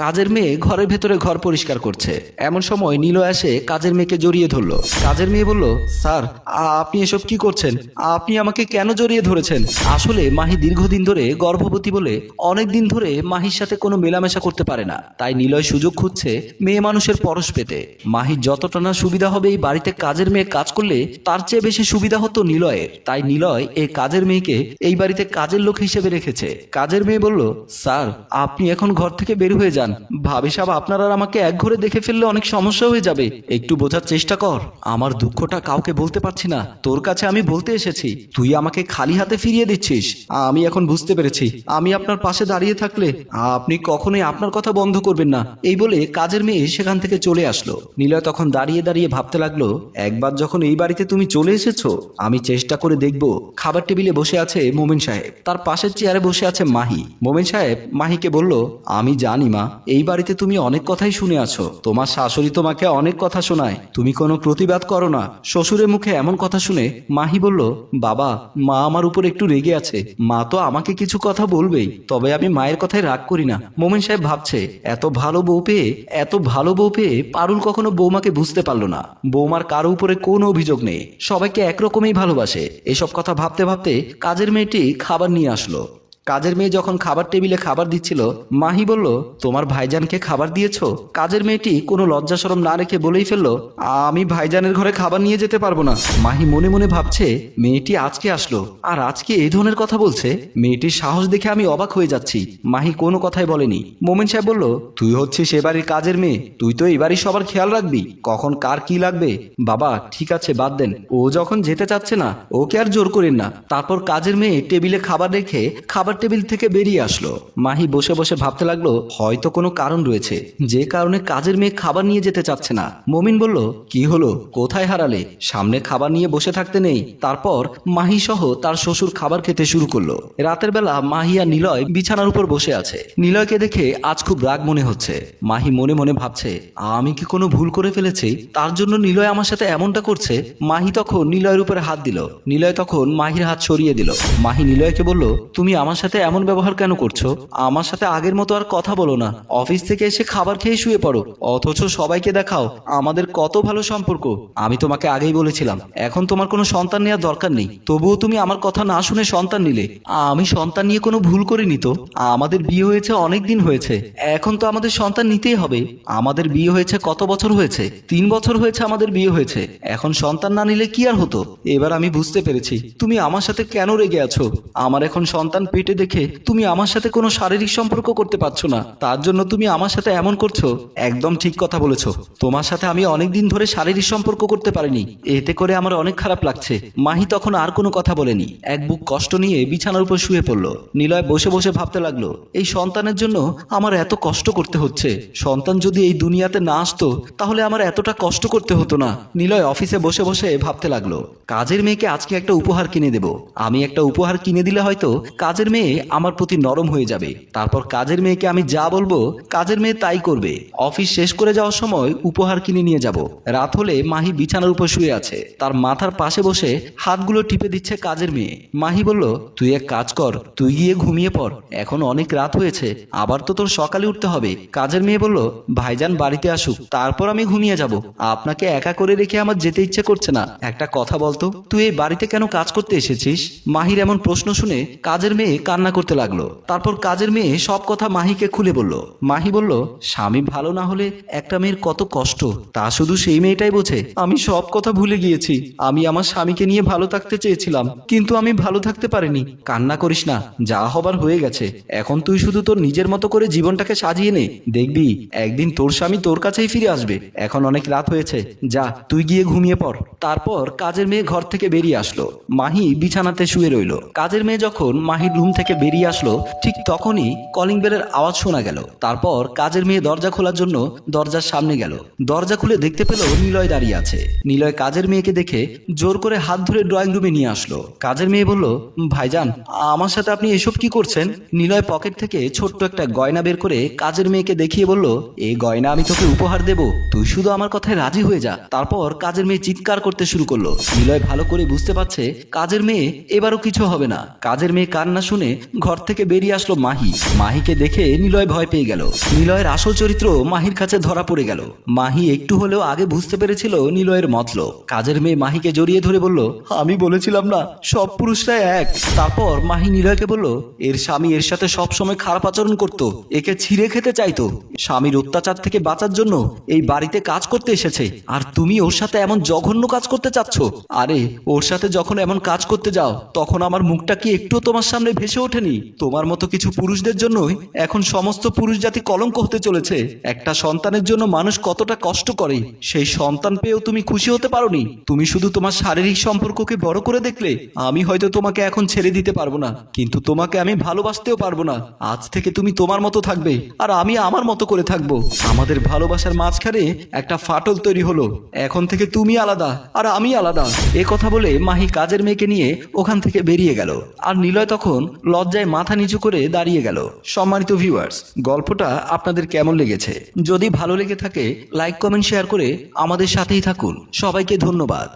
কাজের মেয়ে ঘরের ভেতরে ঘর পরিষ্কার করছে। এমন সময় নীলয় এসে কাজের মেয়েকে জড়িয়ে ধরলো। কাজের মেয়ে বলল, স্যার, আপনি এসব কি করছেন? আপনি আমাকে কেন জড়িয়ে ধরেছেন? আসলে মাহি দীর্ঘদিন ধরে গর্ভবতী বলে অনেক দিন ধরে মাহির সাথে কোনো মেলামেশা করতে পারে না। তাই নিলয় সুযোগ খুঁজছে মেয়ে মানুষের পরশ পেতে। মাহির যতটা না সুবিধা হবে এই বাড়িতে কাজের মেয়ে কাজ করলে তার চেয়ে বেশি সুবিধা হতো নিলয়ের। তাই নিলয় এই কাজের মেয়েকে এই বাড়িতে কাজের লোক হিসেবে রেখেছে। কাজের মেয়ে বলল, স্যার, আপনি এখন ঘর থেকে বের হয়ে যান। ভাবি সাহেব, আপনারা আমাকে এক ঘরে দেখে ফেললে অনেক সমস্যা হয়ে যাবে। একটু বোঝার চেষ্টা কর। আমার দুঃখটা কাউকে বলতে পারছি না। তোর কাছে আমি বলতে এসেছি। তুই আমাকে খালি হাতে ফিরিয়ে দিচ্ছিস। আমি এখন বুঝতে পেরেছি। আমি আপনার পাশে দাঁড়িয়ে থাকলে আপনি কখনোই আপনার কথা বন্ধ করবেন না। এই বলে কাজের মেয়ে সেখান থেকে চলে আসলো। নীলয় তখন দাঁড়িয়ে দাঁড়িয়ে ভাবতে লাগল, একবার যখন এই বাড়িতে তুমি চলে এসেছ, আমি চেষ্টা করে দেখব। খাবার টেবিলে বসে আছে মোমিন সাহেব। তার পাশের চেয়ারে বসে আছে মাহি। মোমিন সাহেব মাহিকে বলল, আমি জানি মা এই বাড়িতে তুমি অনেক কথাই শুনে আছো। তোমার শাশুড়ি তোমাকে অনেক কথা শোনায়। তুমি কোনো প্রতিবাদ করো না। শ্বশুরের মুখে এমন কথা শুনে মাহি বলল, বাবা, মা আমার উপর একটু রেগে আছে। মা তো আমাকে কিছু কথা বলবেই, তবে আমি মায়ের কথায় রাগ করি না। মোমেন সাহেব ভাবছে, এত ভালো বউ পেয়ে, এত ভালো বউ পেয়ে পারুল কখনো বৌমাকে বুঝতে পারল না। বৌমার কারও উপরে কোনো অভিযোগ নেই। সবাইকে একরকমই ভালোবাসে। এসব কথা ভাবতে ভাবতে কাজের মেয়েটি খাবার নিয়ে আসলো। কাজের মেয়ে যখন খাবার টেবিলে খাবার দিচ্ছিল, মাহি বলল, তোমার ভাইজানকে খাবার দিয়েছ? কাজের মেয়েটি কোনো লজ্জা সরম না রেখে বলেই ফেলল, আমি ভাইজানের ঘরে খাবার নিয়ে যেতে পারব না। মাহি মনে মনে ভাবছে, মেয়েটি আজকে আসলো, আর আজকে এই ধরনের কথা বলছে? মেয়েটির সাহস দেখে আমি অবাক হয়ে যাচ্ছি। মাহি কোনো কথাই বলেনি। মোমেন সাহেব বলল, তুই হচ্ছিস এ বাড়ির কাজের মেয়ে, তুই তো বাড়ির সবার খেয়াল রাখবি। কখন কার কি লাগবে? বাবা, ঠিক আছে, বাদ দেন। ও যখন যেতে চাচ্ছে না, ওকে আর জোর করেন না। তারপর কাজের মেয়ে টেবিলে খাবার রেখে খাবার টেবিল থেকে বেরিয়ে আসলো। মাহি বসে বসে ভাবতে লাগল, হয়তো কোনো কারণ রয়েছে। যে কারণে কাজের মেয়ে খাবার নিয়ে যেতে চাচ্ছে না। মমিন বলল, কি হলো? কোথায় হারালে? সামনে খাবার নিয়ে বসে থাকতে নেই। তারপর মাহি সহ তার শ্বশুর খাবার খেতে শুরু করল। রাতের বেলা মাহি আর নিলয় বিছানার উপর বসে আছে। নিলয়কে দেখে আজ খুব রাগ মনে হচ্ছে। মাহি মনে মনে ভাবছে, আমি কি কোনো ভুল করে ফেলেছি? তার জন্য নিলয় আমার সাথে এমনটা করছে? মাহি তখন নিলয়ের উপরে হাত দিল। নিলয় তখন মাহির হাত সরিয়ে দিল। মাহি নিলয়কে বলল, তুমি আমার সাথে এমন ব্যবহার কেন করছ? আমার সাথে আগের মতো আর কথা বলো না। অফিস থেকে এসে খাবার খেয়ে শুয়ে পড়ো। অথচ সবাইকে দেখাও, আমাদের কত ভালো সম্পর্ক। আমি তোমাকে আগেই বলেছিলাম, এখন তোমার কোনো সন্তান নেওয়ার দরকার নেই। তবুও তুমি আমার কথা না শুনে সন্তান নিলে। আমি সন্তান নিয়ে কোনো ভুল করিনি তো? আমাদের বিয়ে হয়েছে অনেক দিন হয়েছে। এখন তো আমাদের সন্তান নিতেই হবে। আমাদের বিয়ে হয়েছে কত বছর হয়েছে? তিন বছর হয়েছে আমাদের বিয়ে হয়েছে। এখন সন্তান না নিলে কি আর হতো? এবার আমি বুঝতে পেরেছি। তুমি আমার সাথে কেন রেগে আছো? আমার এখন সন্তান পেটে দেখে তুমি আমার সাথে কোনো শারীরিক সম্পর্ক করতে পারছ না। তার জন্য তুমি আমার সাথে এমন করছ। একদম ঠিক কথা বলেছ। তোমার সাথে আমি অনেক দিন ধরে শারীরিক সম্পর্ক করতে পারিনি। এতে করে আমার অনেক খারাপ লাগছে। মাহি তখন আর কোনো কথা বলেনি। এক বুক কষ্ট নিয়ে বিছানার উপর শুয়ে পড়ল। নিলয় বসে বসে ভাবতে লাগল, এই সন্তানের জন্য আমার এত কষ্ট করতে হচ্ছে। সন্তান যদি এই দুনিয়াতে না আসতো, তাহলে আমার এতটা কষ্ট করতে হতো না। নিলয় অফিসে বসে বসে ভাবতে লাগল, কাজের মেয়েকে আজকে একটা উপহার কিনে দেব। আমি একটা উপহার কিনে দিলে হয়তো কাজের মেয়ে আমার প্রতি নরম হয়ে যাবে। তারপর কাজের মেয়েকে আমি যা বলব, কাজের মেয়ে তাই করবে। অফিস শেষ করে যাওয়ার সময় উপহার কিনে নিয়ে যাব। রাত হলে মাহি বিছানার উপর শুয়ে আছে। তার মাথার পাশে বসে হাতগুলো টিপে দিচ্ছে কাজের মেয়ে। মাহি বলল, তুই এক কাজ কর, তুই গিয়ে ঘুমিয়ে পড়। এখন অনেক রাত হয়েছে, আবার তো তোর সকালে উঠতে হবে। কাজের মেয়ে বলল, ভাইজান বাড়িতে আসুক, তারপর আমি ঘুমিয়ে যাব। আপনাকে একা করে রেখে আমার যেতে ইচ্ছে করছে না। একটা কথা বলতো, তুই এই বাড়িতে কেন কাজ করতে এসেছিস? মাহির এমন প্রশ্ন শুনে কাজের মেয়ে কান্না করতে লাগল। তারপর কাজের মেয়ে সব কথা মাহিকে খুলে বলল। মাহি বলল, স্বামী ভালো না হলে একটা মেয়ের কত কষ্ট, তা শুধু সেই মেয়েটাই বোঝে। আমি সব কথা ভুলে গিয়েছি। আমি আমার স্বামীকে নিয়ে ভালো থাকতে চেয়েছিলাম, কিন্তু আমি ভালো থাকতে পারিনি। কান্না করিস না, যা হবার হয়ে গেছে। এখন তুই শুধু তোর নিজের মতো করে জীবনটাকে সাজিয়ে নে। দেখবি, একদিন তোর স্বামী তোর কাছেই ফিরে আসবে। এখন অনেক রাত হয়েছে। যা, তুই গিয়ে ঘুমিয়ে পড়। তারপর কাজের মেয়ে ঘর থেকে বেরিয়ে আসলো। মাহি বিছানাতে শুয়ে রইল। কাজের মেয়ে যখন মাহির রুম থেকে বেরিয়ে আসলো, ঠিক তখনই কলিং বেলের আওয়াজ শোনা গেল। তারপর কাজের মেয়ে দরজা খোলার জন্য দরজার সামনে গেল। দরজা খুলে দেখতে পেল নিলয় দাঁড়িয়ে আছে। নিলয় কাজের মেয়েকে দেখে জোর করে হাত ধরে ড্রয়িং রুমে নিয়ে আসলো। কাজের মেয়ে বলল, ভাইজান, আমার সাথে আপনি এসব কি করছেন? নিলয় পকেট থেকে ছোট্ট একটা গয়না বের করে কাজের মেয়েকে দেখিয়ে বলল, এই গয়না আমি তোকে উপহার দেব। তুই শুধু আমার কথায় রাজি হয়ে যা। তারপর কাজের মেয়ে চিৎকার করতে শুরু করল। নিলয় ভালো করে বুঝতে পারছে কাজের মেয়ে এবারও কিছু হবে না। কাজের মেয়ে কান্না শুনে শুনে ঘর থেকে বেরিয়ে আসলো মাহি। মাহিকে দেখে নিলয় ভয় পেয়ে গেল। নিলয়ের আসল চরিত্র মাহির কাছে ধরা পড়ে গেল। মাহি একটু হলেও আগে বুঝতে পেরেছিল নিলয়ের মতলব। কাজের মেয়ে মাহিকে জড়িয়ে ধরে বলল, আমি বলেছিলাম না, সব পুরুষরা এক। তারপর মাহি নিলয়কে বলল, এর স্বামী এর সাথে সব সময় খারাপ আচরণ করত, একে ছিঁড়ে খেতে চাইতো। স্বামীর অত্যাচার থেকে বাঁচার জন্য এই বাড়িতে কাজ করতে এসেছে। আর তুমি ওর সাথে এমন জঘন্য কাজ করতে চাচ্ছ? আরে, ওর সাথে যখন এমন কাজ করতে যাও, তখন আমার মুখটা কি একটু তোমার সামনে ভেসে ওঠেনি। তোমার মতো কিছু পুরুষদের জন্যই এখন সমস্ত পুরুষ জাতি কলঙ্ক হতে চলেছে। একটা সন্তানের জন্য মানুষ কতটা কষ্ট করে, সেই সন্তান পেয়েও তুমি খুশি হতে পারোনি। তুমি শুধু তোমার শারীরিক সম্পর্ককে বড় করে দেখলে, আমি হয়তো তোমাকে এখন ছেড়ে দিতে পারব না। কিন্তু তোমাকে আমি ভালোবাসতেও পারব না। আজ থেকে তুমি তোমার মতো থাকবে, আর আমি আমার মতো করে থাকব। আমাদের ভালোবাসার মাঝখানে একটা ফাটল তৈরি হলো। এখন থেকে তুমি আলাদা, আর আমি আলাদা। এ কথা বলে মাহি কাজের মেয়েকে নিয়ে ওখান থেকে বেরিয়ে গেল। আর নিলয় তখন লজ্জায় মাথা নিচু করে দাঁড়িয়ে গেল। সম্মানিত ভিউয়ার্স গল্পটা আপনাদের কেমন লেগেছে? যদি ভালো লেগে থাকে লাইক কমেন্ট শেয়ার করে আমাদের সাথেই থাকুন। সবাইকে ধন্যবাদ।